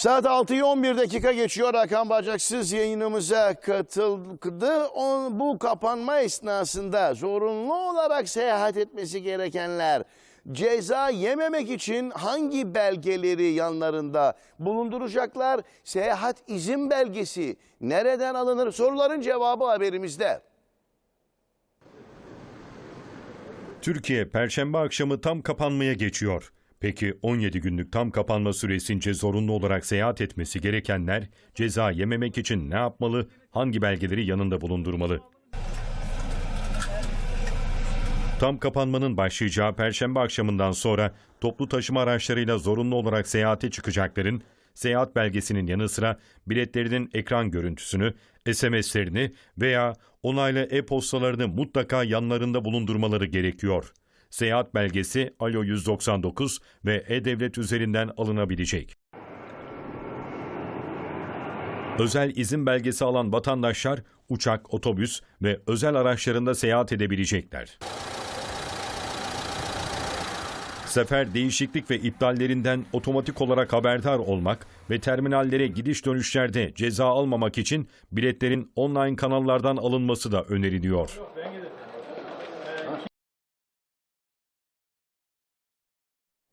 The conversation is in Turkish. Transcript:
Saat 6'yı 11 dakika geçiyor. Hakan Bacaksız yayınımıza katıldı. O, bu kapanma esnasında zorunlu olarak seyahat etmesi gerekenler ceza yememek için hangi belgeleri yanlarında bulunduracaklar? Seyahat izin belgesi nereden alınır? Soruların cevabı haberimizde. Türkiye perşembe akşamı tam kapanmaya geçiyor. Peki 17 günlük tam kapanma süresince zorunlu olarak seyahat etmesi gerekenler ceza yememek için ne yapmalı, hangi belgeleri yanında bulundurmalı? Tam kapanmanın başlayacağı perşembe akşamından sonra toplu taşıma araçlarıyla zorunlu olarak seyahate çıkacakların seyahat belgesinin yanı sıra biletlerinin ekran görüntüsünü, SMS'lerini veya onaylı e-postalarını mutlaka yanlarında bulundurmaları gerekiyor. Seyahat belgesi Alo 199 ve E-Devlet üzerinden alınabilecek. Özel izin belgesi alan vatandaşlar uçak, otobüs ve özel araçlarında seyahat edebilecekler. Sefer değişiklik ve iptallerinden otomatik olarak haberdar olmak ve terminallere gidiş dönüşlerde ceza almamak için biletlerin online kanallardan alınması da öneriliyor.